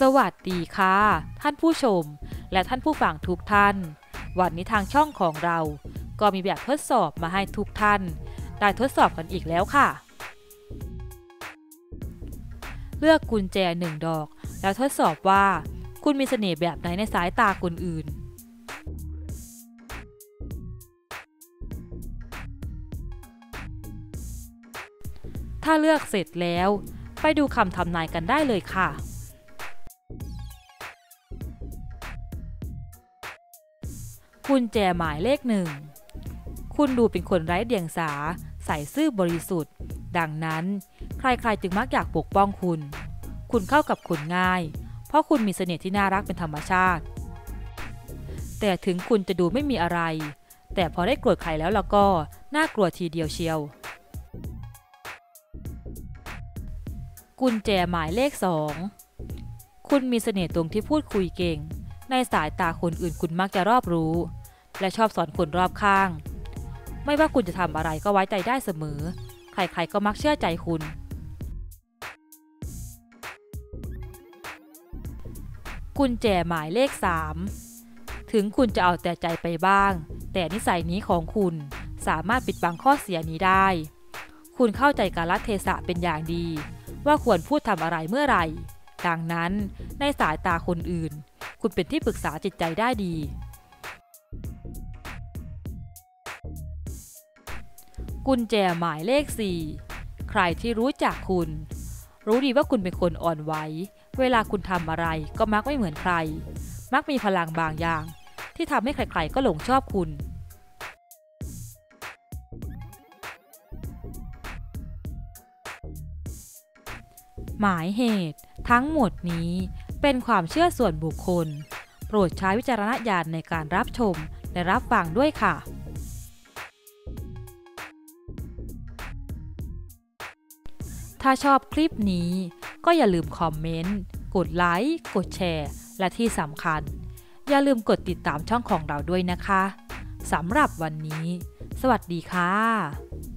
สวัสดีค่ะ ท่านผู้ชม และท่านผู้ฟังทุกท่าน วันนี้ทางช่องของเรา ก็มีแบบทดสอบมาให้ทุกท่าน ได้ทดสอบกันอีกแล้วค่ะ เลือกกุญแจหนึ่งดอก แล้วทดสอบว่า คุณมีเสน่ห์แบบไหนในสายตาคนอื่นถ้าเลือกเสร็จแล้ว ไปดูคำทำนายกันได้เลยค่ะ กุญแจหมายเลขหนึ่ง คุณดูเป็นคนไร้เดียงสา ใส่ซื่อบริสุทธิ์ ดังนั้น ใครๆจึงมักอยากปกป้องคุณ คุณเข้ากับคนง่าย เพราะคุณมีเสน่ห์ที่น่ารักเป็นธรรมชาติ แต่ถึงคุณจะดูไม่มีอะไร แต่พอได้โกรธใครแล้วล้วก็ น่ากลัวทีเดียวเชียว กุญแจหมายเลขสอง คุณมีเสน่ห์ตรงที่พูดคุยเก่ง ในสายตาคนอื่นคุณมักจะรอบรู้ และชอบสอนคนรอบข้าง ไม่ว่าคุณจะทำอะไรก็ไว้ใจได้เสมอ ใครๆก็มักเชื่อใจคุณ กุญแจหมายเลข 3 ถึงคุณจะเอาแต่ใจไปบ้าง แต่นิสัยนี้ของคุณสามารถปิดบังข้อเสียนี้ได้ คุณเข้าใจกาลเทศะเป็นอย่างดี ว่าควรพูดทำอะไรเมื่อไหร่ ดังนั้นในสายตาคนอื่น คุณเป็นที่ปรึกษาจิตใจได้ดี กุญแจหมายเลข 4 ใครที่รู้จักคุณ รู้ดีว่าคุณเป็นคนอ่อนไหว เวลาคุณทำอะไรก็มักไม่เหมือนใคร มักมีพลังบางอย่าง ที่ทำให้ใครๆก็หลงชอบคุณ หมายเหตุ ทั้งหมดนี้เป็นความเชื่อส่วนบุคคล โปรดใช้วิจารณญาณในการรับชมและรับฟังด้วยค่ะ ถ้าชอบคลิปนี้ ก็อย่าลืมคอมเมนต์ กดไลค์ กดแชร์ และที่สำคัญ อย่าลืมกดติดตามช่องของเราด้วยนะคะสำหรับวันนี้ สวัสดีค่ะ